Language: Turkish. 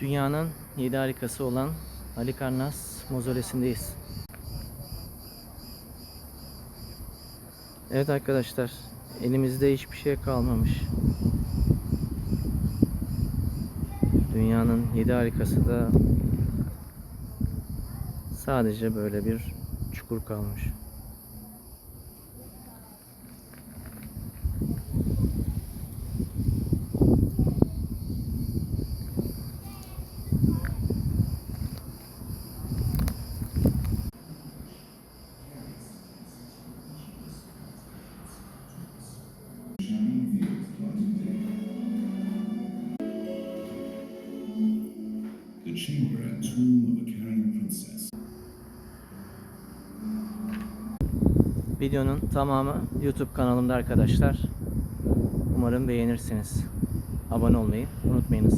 Dünyanın yedi harikası olan Halikarnas mozolesi'ndeyiz. Evet arkadaşlar, elimizde hiçbir şey kalmamış. Dünyanın yedi harikası da sadece böyle bir çukur kalmış. Videonun tamamı YouTube kanalımda arkadaşlar. Umarım beğenirsiniz. Abone olmayı unutmayınız.